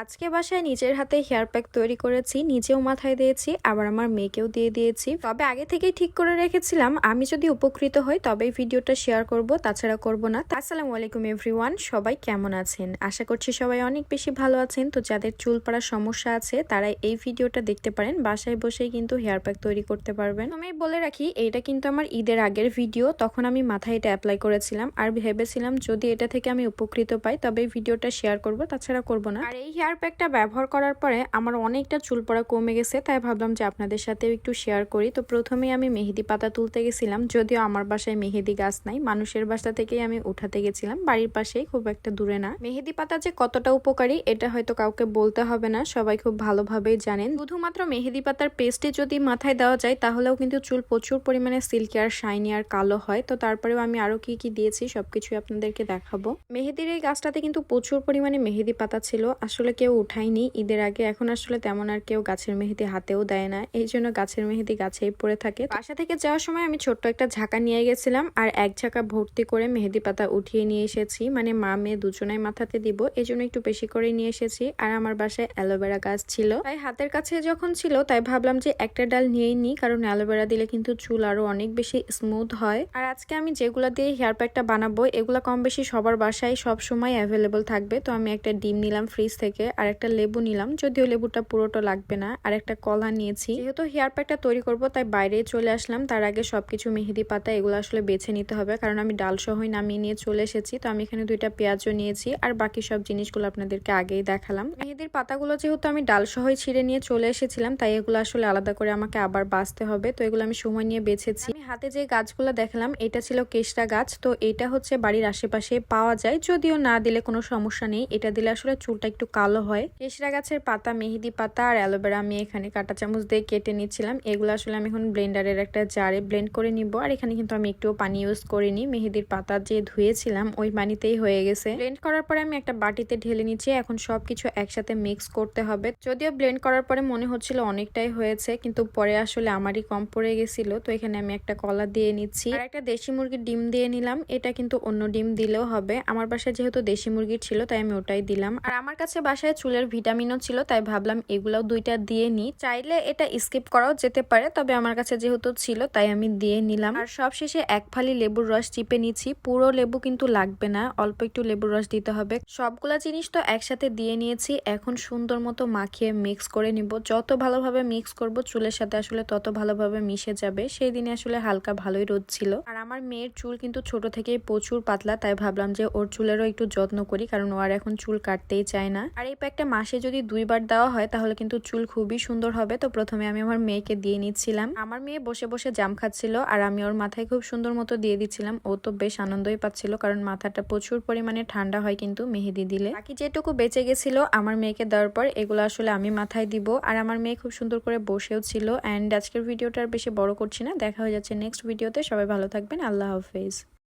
আজকে বাসায় নিজের হাতে হেয়ার প্যাক তৈরি করেছি, নিজেও মাথায় দিয়েছি, আবার আমার মেয়েকেও দিয়ে দিয়েছি। তবে আগে থেকেই ঠিক করে রেখেছিলাম, আমি যদি উপকৃত হই তবেই ভিডিওটা শেয়ার করব, তাছাড়া করব না। আসসালামু আলাইকুম এভরিওয়ান, সবাই কেমন আছেন? আশা করছি সবাই অনেক বেশি ভালো আছেন। তো যাদের চুল পড়ার সমস্যা আছে, তারা এই ভিডিওটা দেখতে পারেন, বাসায় বসেই কিন্তু হেয়ার প্যাক তৈরি করতে পারবেন। আমি বলে রাখি এটা কিন্তু আমার ঈদের আগের ভিডিও, তখন আমি মাথায় এটা অ্যাপ্লাই করেছিলাম, আর ভেবেছিলাম যদি এটা থেকে আমি উপকৃত পাই তবে ভিডিওটা শেয়ার করব, তাছাড়া করব না। আর এই হেয়ার প্যাকটা ব্যবহার করার পরে আমার অনেকটা চুল পড়া কমে গেছে, তাই ভাবলাম যে আপনাদের সাথেও একটু শেয়ার করি। তো প্রথমেই আমি মেহেদি পাতা তুলতে গেছিলাম, যদিও আমার বাসায় মেহেদি গাছ নাই, মানুষের বাসা থেকেই আমি উঠাতে গেছিলাম, বাড়ির পাশেই খুব একটা দূরে না। মেহেদি পাতা যে কতটা উপকারী, এটা হয়তো কাউকে বলতে হবে না, সবাই খুব ভালোভাবেই জানেন। শুধুমাত্র মেহেদি পাতার পেস্টে যদি মাথায় দেওয়া যায়, তাহলেও কিন্তু চুল প্রচুর পরিমাণে সিল্কি আর শাইনি আর কালো হয়। তো তারপরেও আমি আরও কি কি দিয়েছি, সবকিছুই আপনাদেরকে দেখাবো। মেহেদির এই গাছটাতে কিন্তু প্রচুর পরিমাণে মেহেদি পাতা ছিল। আসলে কেউ উঠায়নি। ঈদের আগে এখন আসলে তেমন আর কেউ গাছের মেহেদি হাতেও দেয় না। এই জন্য গাছের মেহেদি গাছেই পড়ে থাকে। বাসা থেকে যাওয়ার সময় আমি ছোট্ট একটা ঝাঁকা নিয়ে গেছিলাম আর এক ঝাঁকা ভর্তি করে মেহেদি পাতা উঠিয়ে নিয়ে এসেছি। মানে মা মেয়ে দুজনাই মাথাতে দিব, এই জন্য একটু বেশি করে নিয়ে এসেছি। আর আমার বাসায় অ্যালোভেরা গাছ ছিল। তাই হাতের কাছে যখন ছিল, তাই ভাবলাম যে একটা ডাল নিয়েই নিই, কারণ অ্যালোভেরা দিলে কিন্তু চুল আরও অনেক বেশি স্মুথ হয়। আর আজকে আমি যেগুলো দিয়ে হেয়ার প্যাকটা বানাবো, এগুলো কম বেশি সবার বাসায় সব সময় অ্যাভেলেবল থাকবে। তো আমি একটা ডিম নিলাম ফ্রিজ থেকে। আর একটা লেবু নিলাম। যদিও লেবুটা পুরোটা লাগবে না আর একটা কলা নিয়েছি। যেহেতু হেয়ার প্যাকটা তৈরি করব, তাই বাইরে চলে আসলাম। তার আগে সবকিছু মেহেদি পাতা এগুলো আসলে বেছে নিতে হবে, কারণ আমি ডাল সহই নামিয়ে নিয়ে চলে এসেছি। তো আমি এখানে দুইটা পেঁয়াজও নিয়েছি, আর বাকি সব জিনিসগুলো আপনাদেরকে আগেই দেখালাম। মেহেদির পাতাগুলো যেহেতু আমি ডাল সহই ছিঁড়ে নিয়ে চলে এসেছিলাম, তাই এগুলো আসলে আলাদা করে আমাকে আবার বাঁচতে হবে। তো এগুলো আমি সময় নিয়ে বেছেছি। আমি হাতে যে গাছগুলো দেখালাম, এটা ছিল কেশরা গাছ। তো এটা হচ্ছে বাড়ির আশেপাশে পাওয়া যায়। যদিও না দিলে কোনো সমস্যা নেই, এটা দিলে আসলে চুলটা একটু কালো হয়। কেশরা গাছের পাতা, মেহেদি পাতা আর অ্যালোভেরা আমি এখানে কাঁটা চামচ দিয়ে কেটে নিচ্ছিলাম। এগুলো আসলে আমি এখন ব্লেন্ডারের একটা জারে ব্লেন্ড করে নিব। আর এখানে কিন্তু আমি একটু পানি ইউজ করিনি। মেহেদির পাতা যে ধুয়েছিলাম, ওই পানিতেই হয়ে গেছে। ব্লেন্ড করার পরে আমি একটা বাটিতে ঢেলে নিচ্ছি। এখন সবকিছু একসাথে মিক্স করতে হবে। যদিও ব্লেন্ড করার পরে মনে হচ্ছিল অনেকটাই হয়েছে, কিন্তু পরে আসলে আমারই কম পড়ে গেছিল। তো এখানে আমি একটা কলা দিয়ে নিচ্ছি। আর একটা দেশি মুরগির ডিম দিয়ে নিলাম। এটা কিন্তু অন্য ডিম দিলেও হবে। আমার বাসায় যেহেতু দেশি মুরগির ছিল, তাই আমি ওটাই দিলাম। আর আমার কাছে বাসায় চুলের ভিটামিনও ছিল, তাই ভাবলাম এগুলাও দুইটা দিয়ে নিই। চাইলে এটা স্কিপ করাও যেতে পারে, তবে আমার কাছে যেহেতু ছিল, তাই আমি দিয়ে নিলাম। আর সব শেষে এক ফালি লেবুর রস চিপে নিচ্ছি। পুরো লেবু কিন্তু লাগবে না, অল্প একটু লেবুর রস দিতে হবে। সবগুলা জিনিস তো একসাথে দিয়ে নিয়েছি, এখন সুন্দর মতো মাখিয়ে মিক্স করে নিব। যত ভালোভাবে মিক্স করব, চুলের সাথে আসলে তত ভালোভাবে মিশে যাবে। সেই দিনে আসলে হালকা ভালোই রোদ ছিল। আর আমার মেয়ের চুল কিন্তু ছোট থেকেই প্রচুর পাতলা, তাই ভাবলাম যে ওর চুলেরও একটু যত্ন করি, কারণ ও আর এখন চুল কাটতেই চায় না। আর এই প্যাকটা মাসে যদি দুইবার দেওয়া হয়, তাহলে কিন্তু চুল খুবই সুন্দর হবে। তো প্রথমে আমি আমার মেয়েকে দিয়ে নিচ্ছিলাম। আমার মেয়ে বসে বসে জাম খাচ্ছিল আর আমি ওর মাথায় খুব সুন্দর মতো দিয়ে দিচ্ছিলাম। ও তো বেশ আনন্দই পাচ্ছিল কারণ মাথাটা প্রচুর পরিমাণে ঠান্ডা হয় কিন্তু মেহেদি দিলে। বাকি যেটুকু বেঁচে গেছিল আমার মেয়েকে দেওয়ার পর, এগুলো আসলে আমি মাথায় দিব। আর আমার মেয়ে খুব সুন্দর করে বসেও ছিল। অ্যান্ড আজকের ভিডিওটা আর বেশি বড় করছি না। দেখা হয়ে যাচ্ছে নেক্সট ভিডিওতে। সবাই ভালো থাকবেন। আল্লাহ হাফেজ।